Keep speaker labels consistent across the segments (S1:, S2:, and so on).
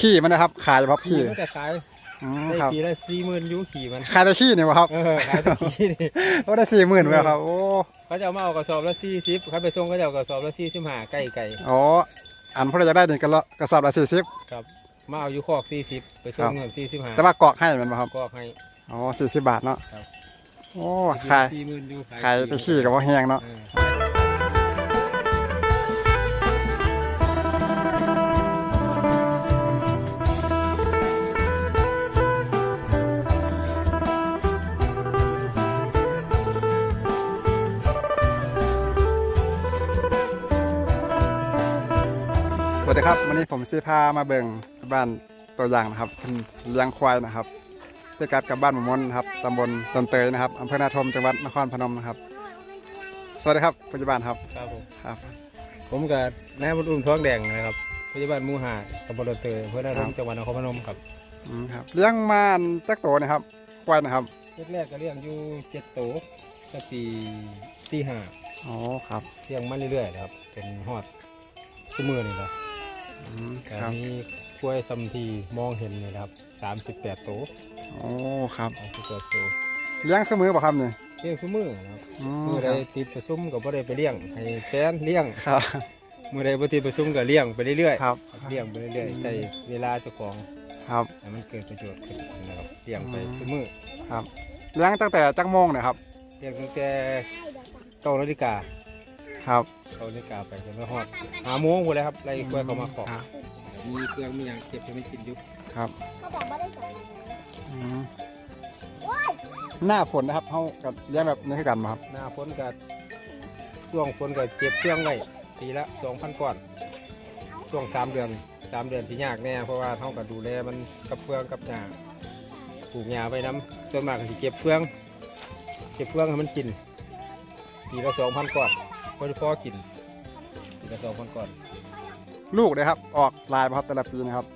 S1: ขี้มันนะครับ ขายเฉพาะ
S2: ขี่
S1: ขี้
S2: มันก็ขาย
S1: อืม
S2: ได้
S1: ครับ
S2: ปีละสี่หมื่นยูขี่มัน
S1: ขายแต่ขี้นี่บ่ครับ
S2: เออขายตัวขี่นี่
S1: โอ้ได้สี่หมื่นเลยครับโอ้
S2: เขาจะเอามาเอากระสอบละสี่สิบเขาไปส่งเขาจะเอากระสอบละสี่สิบห้าไก่ไก่
S1: อ๋ออันพอจะได้นี่กระกระสอบละสี่สิบ
S2: ครับมาเอาอยู่คอกสี่สิบไปส่งเงินสี่สิบห้า
S1: แต่ว่ากรอกให้มันบ่ครับ
S2: ก็ให้
S1: อ๋อสี่สิบบาทเนาะ
S2: ครับ
S1: โอ้ขาย
S2: สี่หมื่นยู
S1: ขายแต่ขี้กับว่าแห้งเนาะ
S2: เออ
S1: วัสดีครับวันนี้ผมซีพามาเบิ่งบ้านตัวอย่างนะครับเป็นเลี้ยงควายนะครับพิกัดกับบ้านหมู่มนนะครับตำบลตนเตยนะครับอำเภอนาทมจังหวัดนครพนมนะครับ สวัสดีครับปัจจุบันครับ
S2: ครับผม
S1: ครับ
S2: ผมกับนายบุญอุ้มท้องแดงนะครับพยาบาลหมูหาตำบลดอนเตยอำเพื่อนารมจังหวัดนครพนมครับ
S1: อืมครับเลี้ยงมาตักโตนะครับควายนะครับ
S2: แรกๆก็เลี้ยงอยู่เจ็ดโตวก็ปีที่ห้า
S1: อ๋อครับ
S2: เลี้ยงมาเรื่อยๆนะครับเป็นฮอดชั่วมือนี่แหละ
S1: อืม
S2: แต่
S1: ครับ
S2: มีกล้วยซัมทีมองเห็นนี่นะครับสามสิบแปดโตว
S1: โอ้ครับ
S2: สามสิบแปดโตว
S1: เลี้ยงเครื่องมือป่ะครับนี่
S2: เลี้ยงชั่วมือนะครับ
S1: อืม
S2: มือ
S1: ค
S2: ใด
S1: รับ
S2: ติดประชุมก็บ่ได้ไปเลี้ยงให้แฟนเลี้ยง
S1: ครับ
S2: มือใดบ่ติดประชุมก็เลี้ยงไปเรื่อย
S1: ครับ
S2: ๆเลี้ยงไปเรื่อยๆใช้เวลาเจ้าของ
S1: ครับ
S2: ให้มันเกิดประโยชน์ขึ้นนะครับเลี้ยงไป
S1: อืม
S2: ชั่วมือ
S1: ครับเลี้ยงตั้งแต่จักโมงเนี่ยครับ
S2: เลี้ยงตั้งแต่เก้านาฬิกา
S1: ครับ
S2: เก้านาฬิกาไปจนมาฮอดหาโมงพุ่นเลยครับไล่กล้วยเขามาขอ
S1: ครับ
S2: มีเครื่องมีอย่างเก็บให้มันกินอยู่
S1: ครับ
S3: เขาบอกว่าได้สอง
S1: อืมหน้าฝนนะครับเขากับเลี้ยงแบบนี้คือกันบ่ครับ
S2: หน้าฝนก็ช่วงฝนก็เก็บเครื่องไว้ทีละสองพันก้อนช่วงสามเดือนสามเดือนที่ยากแน่เพราะว่าเขาก็ดูแลมันกับเฟืองกับหญ้าปลูกหญ้าไปน้ำส่วนมากก็สิเก็บเฟือง เก็บเฟืองให้มันกินทีละสองพันก้อน พอพอกินทีละสองพันก้อน
S1: ลูกเลยครับ ออกลายบ่ครับแต่ละปีนะครับ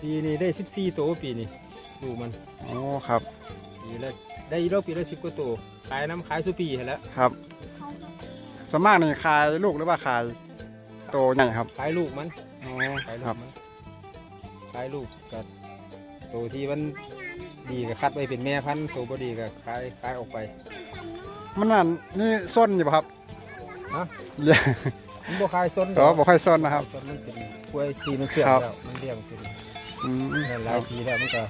S2: ปีนี้ได้สิบสี่ตัวปีนี้ดูมัน
S1: โอ้ครับ
S2: ปีละได้อีกรอบปีละสิบกว่าตัวขายน้ำขายสุปีให้แล้ว
S1: ครับส่วนมากนี่ขายลูกหรือว่าขายโตใหญ่ครับ
S2: ขายลูกมัน
S1: อ๋อ
S2: ขายลู
S1: ครั
S2: ก
S1: บ
S2: มันขายลูกกับตัวที่มันดีก็คัดไว้เป็นแม่พันธุ์ตัวบ่ดีก็ขายขายออกไป
S1: มันนั่นนี่ส้นอยู่ป่ะครับ
S2: ฮะ
S1: เลี้ยง
S2: มันบ่ขายซ้น
S1: อ๋อบ่ค่อยส้นนะครับ
S2: ซ้นมันเป็นกล้วยทีมันเชื่อง
S1: ครับ
S2: แล้วมันเลี้ยงเป็น
S1: อืม
S2: นั่นห
S1: ค
S2: ลา
S1: รั
S2: ย
S1: บ
S2: ปีแล้วมันก็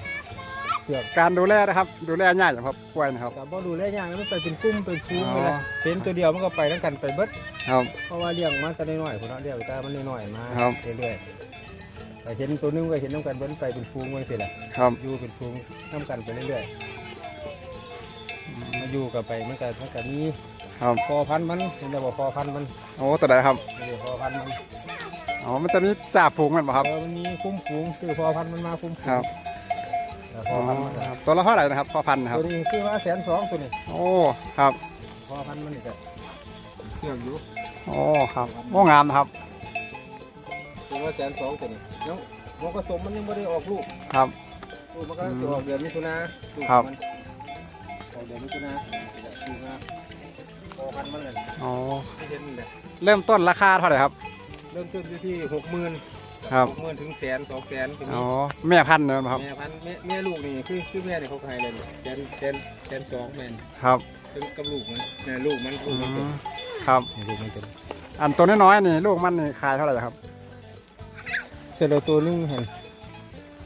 S2: เชื่อง
S1: การดูแลนะครับ ดูแลง่ายอย่างครับกล้วยนะครับ
S2: กับบ่ดูแลยากมันไปเป็นกุ้มเป็นฟูง
S1: อ๋อ
S2: เลยเป็นตัวเดียวมันก็ไปทั้งกันไปเบิด
S1: ครับ
S2: เพราะว่าเลี้ยงมาแต่น้อยๆพุ่นเนาะเลี้ยงแต่มันน้อยๆมา
S1: ครับ
S2: เรื่อยๆแต่เห็นตัวหนึงก็เห็นน้ำกันเบิ้นไปเป็นฟูงไว้สิล่ะ
S1: ครับ
S2: อยู่เป็นฟูงน้ำกันไปเรื่อยๆมาอยู่กับไปมันก็มันก็มี
S1: ครับ
S2: พอพันธุ์มันเห็นแต่บอกพอพันธุ์มัน
S1: โอ้ตัวใดครับ
S2: ไม่ได้พอพันธุ์มัน
S1: อ๋อมันจะมีจ่าฝูงมันป่ะครับ
S2: เออมันมีคุ้มฟูงคือพอพันธุ์มันมาคุ้มฟูง
S1: ครับ
S2: แต่พอพันธุ์มัน
S1: ครับตัวละเท่าไหร่นะครับพอพันธุ์นะครับ
S2: ตัวนี้คือว่าแสนสองตัวนี้
S1: โอ้ครับ
S2: พอพันธุ์มันนี่ก็เครื่องอยู่
S1: โอ้ครับโอ้งามนะครับ
S2: คือว่าแสนสองตัวนี้ยังมันผสมมันยังไม่ได้ออกลูก
S1: ครับ
S2: ลูกมันก็จะออกเดือนมิถุนาลูก
S1: ครับ
S2: มันออกเดือนมิถุนาคือว่า พอพันธุ์มันเลย
S1: อ๋อ
S2: ที่เห็นนี่แหละ
S1: เริ่มต้นราคาเท่าไหร่ครับ
S2: เริ่มต้นอยู่ที่หกหมื่น
S1: ครับ
S2: หกหมื่นถึงแสนสองแสนตรง
S1: อ๋
S2: นี้
S1: อแม่พันธุ์เนอะครับ
S2: แม่พันธุ์แม่แม่ลูกนี่คือคือแม่เนี่ยเขาขายเลยนี่แสนแสนแสนสองแม่น
S1: ครับ
S2: ถึงกับลูกมันเนี่ยลูกมันลู
S1: อื
S2: กมันเป็น
S1: มครับ
S2: นี่ลูกมันเป็น
S1: อันตัวน้อยๆนี่ลูกมันนี่ขายเท่าไหร่ครับ
S2: เสร็จแล้วตัวหนึงเห็น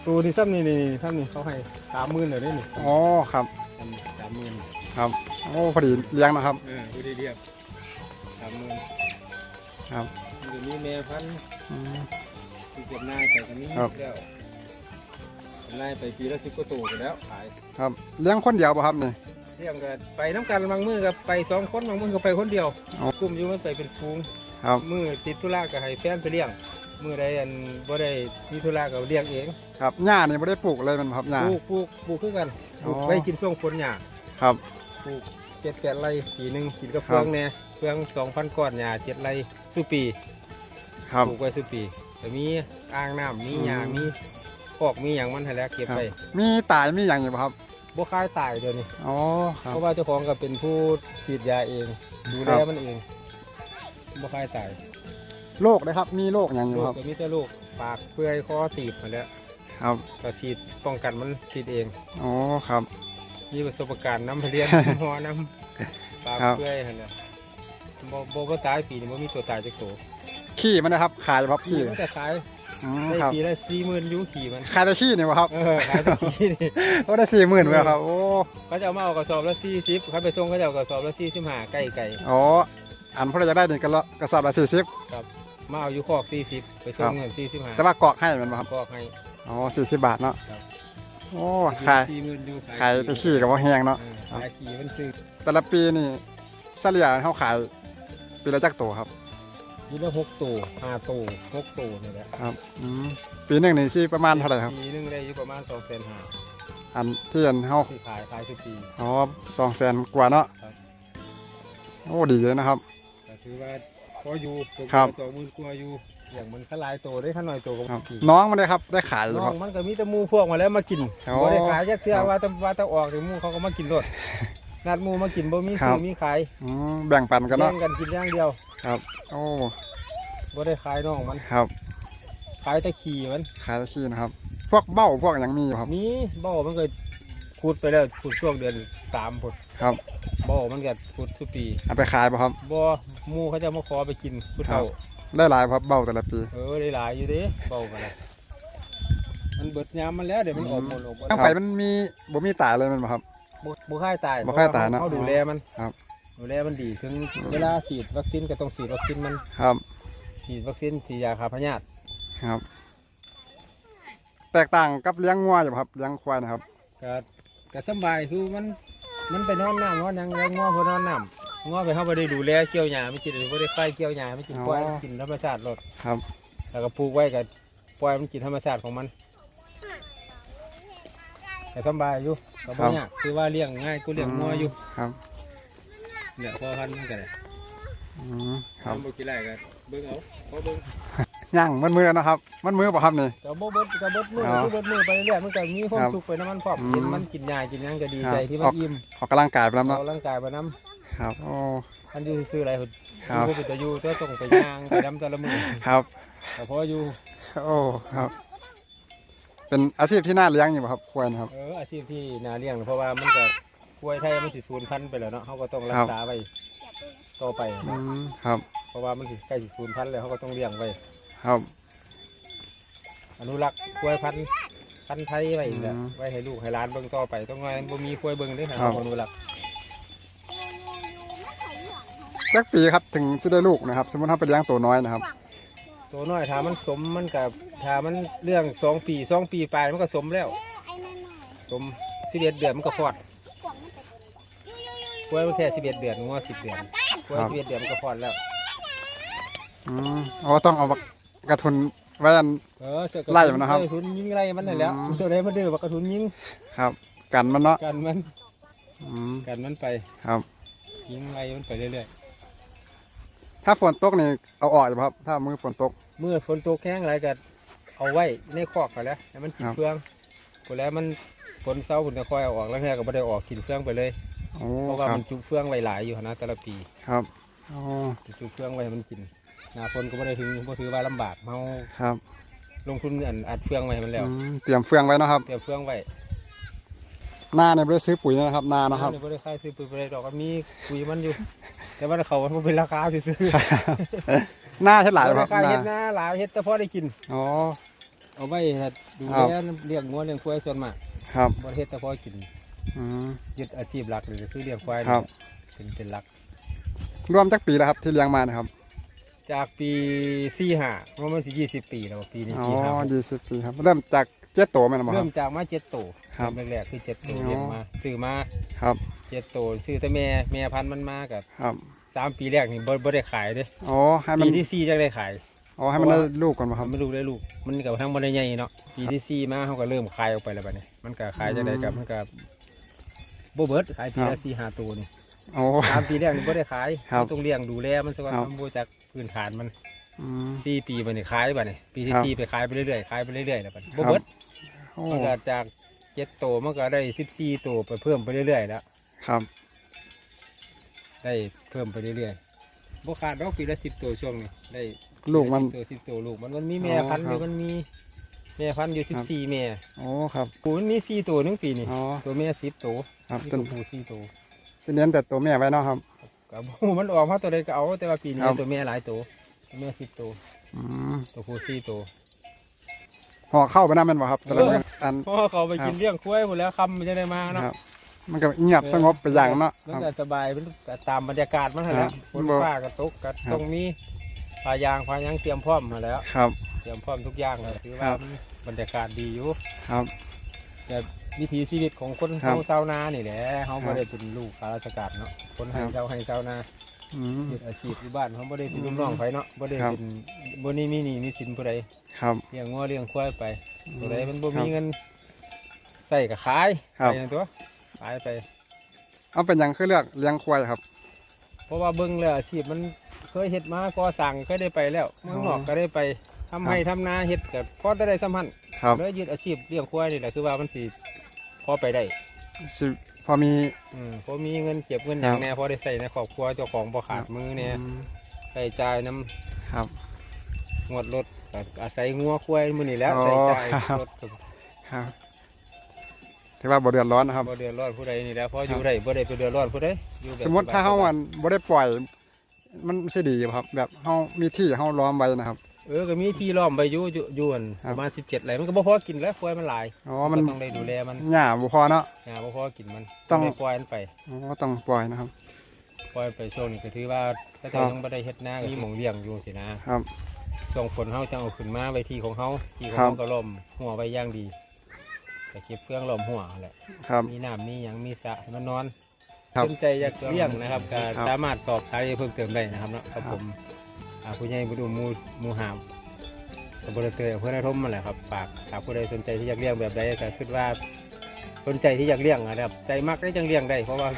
S2: ตัวที่ซ้ำนี่นี่นี่ซ้ำนี่เขาให้สามหมื่นเลยนี่
S1: อ๋อครับ
S2: สามหมื่น
S1: ครับโอ้พอดีเลี้ยงนะครับ
S2: เออผู้ที่เรียกสามหมื่น
S1: ครับ
S2: มันจะมีแม่พันธุ์
S1: อืม
S2: ที่เก็บนายไปกันนี้
S1: ครับ
S2: แล้วเก็บนายไปปีละสิบกว่าตัวไปแล้วขาย
S1: ครับเลี้ยงคนเดียวป่ะครับนี่
S2: เรียงกันไปน้ำกันบางมือกับไปสองคนบางมือก็ไปคนเดียว
S1: อ๋อ
S2: กลุ่มอยู่มันไปเป็นฟูง
S1: ครับ
S2: มือติดธุระก็ให้แฟนไปเลี้ยง มือใดอันบ่ได้มีธุระก็เลี้ยงเอง
S1: ครับหญ้านี่ไม่ได้ปลูกเลยมันบ่ครับหญ้า
S2: ปลูกปลูกปลูกคือกันปลูก
S1: อ๋อ
S2: ไว้กินช่วงฝนหญ้า
S1: ครับ
S2: ปลูกเจ็ดแปดไร่ปีหนึ่งกินกับ
S1: ครับ
S2: เฟืองแน่เฟืองสองพันก้อนหญ้าเจ็ดไร่สุปี
S1: ครับ
S2: ปลูกไว้สุปีแต่มีอ่างน้ำมีหญ้า
S1: อืม
S2: มีพอกมีอย่างมันให้แล้วเก็บ
S1: ครับ
S2: ไป
S1: มีตายมีอย่างอยู่ป่ะครับ
S2: บ่คายตายเดี๋ยวนี้
S1: อ๋อครับ
S2: เพราะว่าเจ้าของก็เป็นผู้ฉีดยาเอง ดูแล
S1: ครับ
S2: มันเองบ่คายตาย
S1: โรคนะครับ มีโรคอย่างอยู่
S2: ลูก
S1: ครับ
S2: ก็มีแต่ลูกปากเปื่อยคอตีบมาแหล้ว
S1: ครับ
S2: ก็ฉีดป้องกันมันฉีดเอง
S1: อ๋อครับ
S2: มีประสบการณ์น้ำไปเรียนหอน้ำปลา
S1: ครับ
S2: เพื่อยหั่นน่ะบ่บ่บ่ตายปีนี้บ่มีตัวตายจักตัว
S1: ขี้มันนะครับ ขายครับ
S2: ขี่
S1: ขี้
S2: มันจะขาย
S1: อืม
S2: ได้
S1: ครับ
S2: ปีละ40,000อยู่ขี่มัน
S1: ขายแต่ขี้นี่วะครับ
S2: เออขายแตะขี่นี่
S1: โอ้ได้สี่หมื่นเลยครับ โอ้
S2: เขาจะเอามาเอากระสอบละ40เขาไปส่งเขาจะเอากระสอบละ45ใกล้ไก่
S1: อ๋ออันพวกเราจะได้นี่กระกระสอบละสี่สิบ
S2: มาเอาอยู่คอก40ไปส่งเงิน45
S1: แต่ว่ากรอกให้มันบ่ครับ
S2: ก็ให้
S1: อ๋อสี่สิบบาทเนาะ
S2: ครับ
S1: โอ้ขาย
S2: 40,000อยู่
S1: ขายแต่ขี้กับว่าแห้งเนาะ
S2: เออขายขี่มันซื้อ
S1: แต่ละปีนี่เฉลี่ยเขาขายปีละจักตัวครับ
S2: อยู่ละ6ตัว5ตัว6ตัวนี่แหละ
S1: ครับอืมปีหนึ่งนี่สิประมาณเท่าไหร่ครับ
S2: ปีหนึงได้อยู่ประมาณ2,500,000
S1: อันที่อันเขา
S2: ที่ขายขายทุกปี
S1: อ๋อสองแสนกว่าเนาะ
S2: ครับ
S1: โอ้ดีเลยนะครับ
S2: ก็ถือว่า พออยู่ตัว
S1: ครับ
S2: สองหมื่นกว่าอยู่อย่างมันขลายตัวได้ขนาดตัวก็
S1: ครับ
S2: กี่
S1: น้องมันเลยครับได้ขายอยู่
S2: น้
S1: ค
S2: อ
S1: รับ
S2: งมันก็มีแต่หมูพวกมาแล้วมากิน
S1: อ๋อ
S2: บ่ได้ขายแค่เทื่อ
S1: ครับ
S2: ว่าแต่ว่าแต่ออกถึงมูเขาก็มากินรถนัดหมูมากินบ่มี
S1: ครั
S2: ซื้
S1: บ
S2: อมีขาย
S1: อืมแบ่งปันกัน
S2: แย่
S1: เนาะ
S2: งกันกินอย่างเดียว
S1: โอ้
S2: บ่ได้ขายน้องมัน
S1: ครับ
S2: ขายแต่ขี่มัน
S1: ขายแต่ขี้นะครับ พวกเบ้าพวกอย่างมีอยู่ครับ
S2: มีบ่มันก็ขุดไปแล้วขุดช่วงเดือนสามพุ่น
S1: ครับ
S2: บ่มันก็ขุดทุกปี
S1: เอาไปขายป่ะครับ
S2: บ่หมูเขาจะมาขอไปกินผู้
S1: ครั
S2: เฒ่า
S1: บได้หลายครับเบ้าแต่ละปี
S2: เออได้หลายอยู่เด้เบากันเลยมันเบิดยามมันแล้วเดี๋ยวมันออกหมดออกหมด
S1: ตั้งไปมันมีบ่มีตายเลยแมันบ่ครับ
S2: บ่บ่ค่ายตาย
S1: บ่ค่ายตายนะ
S2: เขาดูแลมัน
S1: ครับ
S2: ดูแลมันดีถึงเวลาฉีดวัคซีนก็ต้องฉีดวัคซีนมัน
S1: ครับ
S2: ฉีดวัคซีนฉีดยาฆ่าพยาธิ
S1: ครับ แตกต่างกับเลี้ยงงัวอยู่บ่ครับเลี้ยงควายนะครับ
S2: ก็ก็สำบายคือมัน มันไปนอนน้ำนอนหยังแล้วง้อเพอนอนน้ำง้อไปเขาไปได้ดูแลเกี่ยวหญ้าไม่กินหรือไม่ได้ไฟเกี่ยวหญ้าไม่กิน
S1: อ๋อ
S2: ปล่อยมันกินธรรมชาติรด
S1: ครับ
S2: แล้วก็ปลูกไว้ก็ปล่อยมันกินธรรมชาติของมันแต่สำบายอยู่ก็บ่ยากคือว่าเลี้ยงง่ายกูเลี้ยงงัวอยู่
S1: ครับ
S2: เนี่ยพอพันธุ์มันกันเลย
S1: อืมครับ
S2: ทำบุกี่ไรกันเบิ้งเอาพอเบิ้ง
S1: ย่างมันมือนะครับ มันมือป่ะครับนี่
S2: กับโบเบิ้งกับเบิ้งมือ
S1: อ๋อ
S2: กับเบิ้งมือไปเรื่อยๆมันก็มีความ
S1: ครับ
S2: สุขไปน้ำมันพร้อม
S1: อืม
S2: กินมันกินยากินหยังก็ดี
S1: ครับ
S2: ใจที่มั
S1: ออนก
S2: อิ่ม
S1: ออกกำลังกายไปแล้ว
S2: เอา
S1: เนาะ
S2: ร่างกายไปน้
S1: ครับโอ้ำ
S2: อันอยู่ซื้ออะไรหุ่น
S1: ครับ
S2: อยู่ไปแต่อยู่แต่ต้องไปย่างไปน้ำแต่ละมือ
S1: ครับ
S2: แต่พออยู่
S1: โอ้ครับ เป็นอาชีพที่น่าเลี้ยงอยู่ป่ะครับควายนะครับ
S2: เอออาชีพที่นาเลี้ยงเพราะว่ามันก็กล้วยไทยมันสิสูญพันธุ์ไปแล้วเนาะเขาก็ต้องรั
S1: ครั
S2: ก
S1: บ
S2: ษาไว้ต่อไป
S1: อื
S2: เนาะ
S1: มครับ
S2: เพราะว่ามันสิใกล้สิสูญพันธุ์แล้วเขาก็ต้องเลี้ยงไว้
S1: ครับ
S2: อนุรักษ์กล้วยพันธุ์พันธุ์ไทยไว้อีกแหละ
S1: อืม
S2: ไว้ให้ลูกให้หลานเบิ่งต่อไปต้องไงบ่มีกล้วยเบิ่งเด้อ
S1: ครั
S2: หา
S1: บ
S2: อนุรักษ์
S1: จักปีครับถึงจะได้ลูกนะครับ สมมติถ้าไปเลี้ยงตัวน้อยนะครับ
S2: ตัวน้อยถ้ามันสมมันกับถ้ามันเรื่องสองปีสองปีปลายมันก็สมแล้ว สมสิบเอ็ดเดือนมันก็คลอดกล้วยมันแค่สิบเอ็ดเดือนงัวสิบเดือนกล้วย
S1: ครับ
S2: สิบเอ็ดเดือนมันก็คลอดแล้ว
S1: อืมอ๋อต้องเอาก ระทุนไว้อัน
S2: เออเสือก
S1: ไล่มันนะครับ
S2: กระทุนยิงไล่มันนั่นแหล้ว
S1: อืม
S2: ตัวไหนมันดื้อบักกระทุนยิง
S1: ครับ กันมันเนาะ
S2: กันมัน
S1: อืม
S2: กันมันไป
S1: ครับ
S2: ยิงไล่มันไปเรื่อย
S1: ถ้าฝนตกนี่เอาออกอยู่บ่ครับ ถ้ามือฝนตก
S2: ๆเมื่อฝนตกแห้งอะไรก็เอาไว้ในคอกไปแล้วให้มันกิน
S1: ครับ
S2: เฟืองพอแล้วมันฝนเศร้าฝนจะค่อยเอาออกแล้วแค่ก็ไม่ได้ออกกินเฟืองไปเลย
S1: โอ้
S2: เพราะว่า
S1: ครับ
S2: มันจุเฟืองไว้หลายอยู่นะแต่ละปี
S1: ครับโอ้
S2: จุเฟืองไว้ให้มันกิน หนาฝนก็ไม่ได้ถึงเพราะถือว่าลำบากเฮา
S1: ครับ
S2: ลงทุนอันอัดเฟืองไว้ให้มันแล้ว
S1: อืมเตรียมเฟืองไว้เนาะครับ
S2: เตรียมเฟืองไว้
S1: หน้าเนี่ยไม่ได้ซื้อปุ๋ยนะครับหน้าเนาะครับ
S2: เดี๋ยวไม่ได้ค่ายซื้อปุ๋ยไปเลยดอกก็มีปุ๋ยมันอยู่ แต่ว่าเขามันเป็นราคาซื้อ
S1: หน้าเท่าไหร่
S2: ๆ
S1: ครั
S2: รา
S1: บ
S2: คา
S1: หน้า
S2: เฮ็ดนะหลายเฮ็ดแต่พอได้กิน
S1: อ๋อ
S2: เอาไว้ให้ดู
S1: ครับ
S2: แลเลี้ยงงัวเลี้ยงควายส่วนมาก
S1: ครับ
S2: บ่ได้เฮ็ดแต่พอกิน
S1: อืม
S2: ยึดอาชีพหลักเลยก็คือเลี้ยงควาย
S1: ครับ
S2: นี่แหละเป็นเป็นหลัก
S1: รวมจักปีแล้วครับที่เลี้ยงมานะครับ
S2: จากปี45เพราะมันสิ20ปีแล้วปีนี้
S1: อ๋อ
S2: ปีห้า
S1: ยี่สิบปีครับ เริ่มจากเจ็ดโตไหมนะค
S2: เริ่
S1: รับ
S2: มจากมาเจ็ดโต
S1: ครับ
S2: เริ่มแรกๆคือเจ็ดโต
S1: อ๋อ
S2: เลี้ยงมาซื้อมา
S1: ครับ
S2: เจ็ดโตซื้อแต่แม่แม่พันธุ์มันมากับ
S1: ครับ
S2: สามปีแรกนี่บ่บ่ได้ขายเด้
S1: อ๋อให้มัน
S2: ปีที่สี่จังได้ขาย
S1: อ๋อให้มันได้ลูกก่อนป่ะครับ
S2: ไม่รู้ได้ลูก มันกับทั้งบริใหญ่เนาะปีที่สี่มาเขาก็เริ่มขายออกไปแล้วบัดนี้มันก็ขายจากไหนกับมันก็โบเบิร์ดขายปี
S1: ครั
S2: ละ
S1: บ
S2: สี่ห้าตัวนี่
S1: โอ้
S2: สามปีแรกนี่บ่ได้ขาย
S1: ครับ
S2: มันต้องเลี้ยงดูแลมันสักวัน
S1: ครับ
S2: มันบ่จาก พื้นฐานมัน
S1: อืม
S2: สี่ปีบัดนี้ขายบัดนี้ปีที่
S1: ครับ
S2: สี่ไปขายไปเรื่อยๆขายไปเรื่อยๆแล้วบัดนี้
S1: ครั
S2: โบบเบิร์ด
S1: โอ้
S2: มันก็จากเจ็ดตัวมันก็ได้สิบสี่ตัวไปเพิ่มไปเรื่อยๆแล้ว
S1: ครับ
S2: ได้เพิ่มไปเรื่อยๆบ่ขาดดอกปีละสิบตัวช่วงนี้ได้
S1: ลูกมัน
S2: 10ตัวสิบตัวลูกมันมันมีแม่
S1: อ๋อ
S2: พันธุ์อ
S1: ครั
S2: ยู่
S1: บ
S2: มันมีแม่พันธุ์อยู่
S1: ครับ
S2: 14แม่
S1: โอ้ครับ
S2: ปูมันมี4ตัวหนึงปีนี่
S1: อ๋อ
S2: ตัวแม่10ตัว
S1: ครับ
S2: มี
S1: ต้น
S2: ตัวผู้4ตัว
S1: สิเน้นแต่ตัวแม่ไว้เนาะครับ
S2: กับผู้มันออกมาตัวใดก็เอาแต่ว่าปีนี้
S1: ครับ
S2: ตัวแม่หลายตัวตัวแม่10ตัว
S1: อืม
S2: ตัวผู้4ตัว
S1: ห่อเข้าไปน้ำแมันบ่ครับแต่ละ
S2: เออ
S1: เรื่องอัน
S2: เพราะว่าเขาไป
S1: ครับ
S2: กินเลี้ยงกล้วยหมดแล้วคำมันจะได้มาเนาะ
S1: ครับ มันก็เงียบสงบไปอย่างเนาะ
S2: มั
S1: คนรับ
S2: ก็สบายเป็นก็ตามบรรยากาศมันหั่นแห
S1: ครั
S2: ละ
S1: บ
S2: ฝน
S1: บ่
S2: ฟ้ากระตกก็
S1: ครับ
S2: ต้องมีพายางพายังเตรียมพร้อมมาแล้ว
S1: ครับ
S2: เตรียมพร้อมทุกอย่างเลยถือ
S1: ครั
S2: ว่า
S1: บ
S2: มันบรรยากาศดีอยู่
S1: ครับ
S2: แต่ วิถีชีวิตของคน
S1: ครับ
S2: เฮาชาวนานี่แหละเฮา
S1: ครั
S2: บ่
S1: บ
S2: ได้เป็นลูกข้าราชการเนาะคนให้
S1: ครับ
S2: ชาวให้ชาวนา
S1: อืม
S2: เฮ็ดอาชีพอยู่บ้านเขาบ่ได้เป็นลูกน้องไผเนาะบ่ได้
S1: ครับ
S2: เป็นบ่นี่มีหนี้มีสินผู้ใด
S1: ครับ
S2: เลี้ยงงัวเลี้ยงควายไปผู้ใดมันบ่
S1: ครั
S2: มี
S1: บ
S2: เงินใส่ก็ขาย
S1: ครับ
S2: ไปนั่นตัวขายไป
S1: เอาเป็นหยังคือเลือกเลี้ยงควายครับ
S2: เพราะว่าเบิ่งแล้วอาชีพมันเคยเฮ็ดมาก่อสร้างเคยได้ไปแล้วเมืองนอก
S1: อ๋อ
S2: ก็ได้ไปทำให้ทำนาเฮ็ดก็พอได้ได้สัมพันธ์
S1: ครับ
S2: เลยยึดอาชีพเลี้ยงควายนี่แหละคือว่ามันสิ พอไปได้
S1: สิพอมี
S2: อืมพอมีเงินเก็บเงินอ
S1: ครั
S2: ย่า
S1: บ
S2: งแน่พอได้ใส่ในครอบครัวเจ้าของบ่ขาดมือเนี่ย
S1: อืม
S2: ใส่จ่ายน้
S1: ครับำ
S2: งวดรถก็อาศัยงัวควายมื้อนี้แหล้ว
S1: อ๋อ
S2: ใส่จ่าย
S1: ครับ
S2: รถก็
S1: ครับถือว่าบ่เดือดร้อนนะครับ
S2: บ่เดือดร้อนผู้ใดนี่แหล้วพออยู่ได้บ่ได้ไปเดือดร้อนผู้ใดอยู่แบบ
S1: สมมติถ้าเฮาอันบ่ได้ปล่อย มันสิดีบ่ครับ แบบเฮามีที่เฮาล้อมไว้นะครับ
S2: เออก็มีที่ล้อมไปอยู่อยู่อยู่อัน
S1: ครั
S2: ป
S1: บ
S2: ระมาณ17ไร่มันก็บ่พอกินแล้วควายมันหลาย
S1: อ๋อมัน
S2: ก็ต้องได้ดูแลมัน
S1: หญ้าบ่พอเนาะ
S2: หาบ่พอกินมัน
S1: ต้อง
S2: ได้ปล่อยมันไป
S1: อ๋อต้องปล่อยนะครับ
S2: ปล่อยไปช่วงนี้ก็ถือว่าถ้าเกิด
S1: ครับ
S2: ยังไม่ได้เฮ็ดนาก็มีหมองเลี้ยงอยู่สินะครับ ช่วงฝนเฮาจังเอาขึ้นมาไว้ที่ของเฮาที่ของ
S1: ครับ
S2: เฮาก็ล้อมหัวไว้อย่างดีก็เก็บเครื่องล้อมหัวแหละ
S1: ครับ
S2: มีน้ำมีหยังมีสระให้มันนอน
S1: ครับ
S2: สนใจอยากเลี้ยงนะครับก็
S1: ครับ
S2: สามารถสอบถามเพิ่มเติมได้นะครับเนาะครับ
S1: ครับ
S2: ผม อ่าผู้ใหญ่บุดูหมูหมูหามตำบลเตยอำเพื่อนทมมาแหละครับฝากถ้าผู้ใดสนใจที่อยากเลี้ยงแบบใดก็คิดว่าสนใจที่อยากเลี้ยงนะครับ ใจมักได้จังเลี้ยงได้ เพราะว่า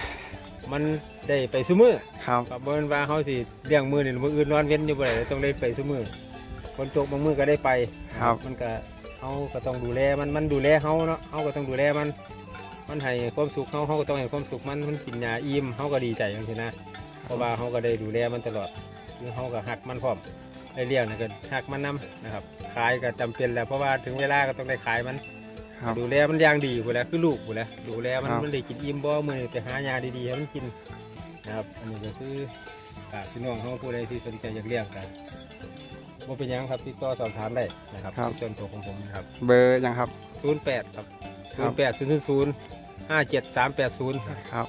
S2: มันได้ไปซุมือ
S1: ครับ
S2: ครับเบิ่นว่าเฮาสิเลี้ยงมือนี่มืออื่นนอนเว้นอยู่บ่ได้ต้องได้ไปซุมือคนตกบางมือก็ได้ไป
S1: ครับ
S2: มันก็เฮาก็ต้องดูแลมันมันดูแลเฮาเนาะเฮาก็ต้องดูแลมัน มันให้ความสุขเฮาเฮาก็ต้องให้ความสุขมันมันกินยาอิ่มเฮาก็ดีใจจังซี่นะเพราะว่าเฮาก็ได้ดูแลมันตลอด คือเฮาก็ฮักมันพร้อมได้เลี้ยงนี่ก็ฮักมันนํนะครับ ขายก็จำเป็นแหล้วเพราะว่าถึงเวลาก็ต้องได้ขายมัน
S1: ครับ
S2: ดูแลมันอย่างดีอยู่แล้วคือลูกอยู่แล้วดูแลมัน
S1: ครับ
S2: มันได้กินอิ่มบ่มื้อนี้ไปหายาดีๆให้มันกินนะครับ อันนี้ก็คือฝากพี่น้องเฮาผู้ใดที่สนใจอยากเลี้ยงกันบ่เป็นหยังครับติดต่อสอบถามได้นะครับ
S1: ครับ
S2: ที่ต้นตัวของผมนะครับ
S1: เบอร์ยังครับ
S2: 08 ครับ
S1: ครับ
S2: 08 000 57380
S1: ครับ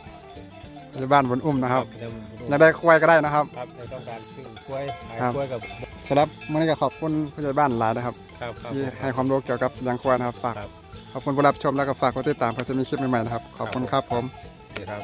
S1: อยู่บ้านบนอุ้มนะครับ
S2: เดี๋ยว
S1: อยากได้ควายก็ได้นะครับ
S2: ครับใครต้องการซื้อกล้วยขาย
S1: ครับ
S2: กล้วยกับ
S1: สำหรับมื้อนี้ก็ขอบคุณผู้ใหญ่บ้านหลายนะครับ
S2: ครับครับ
S1: ที่ให้ความรู้เกี่ยวกับเลี้ยงควายนะครับฝาก
S2: ครับ
S1: ขอบคุณผู้รับชมแล้วก็ฝากกดติดตามเพื่อจะมีคลิปใหม่ๆนะครับ ขอบคุณครับผม
S2: ครับ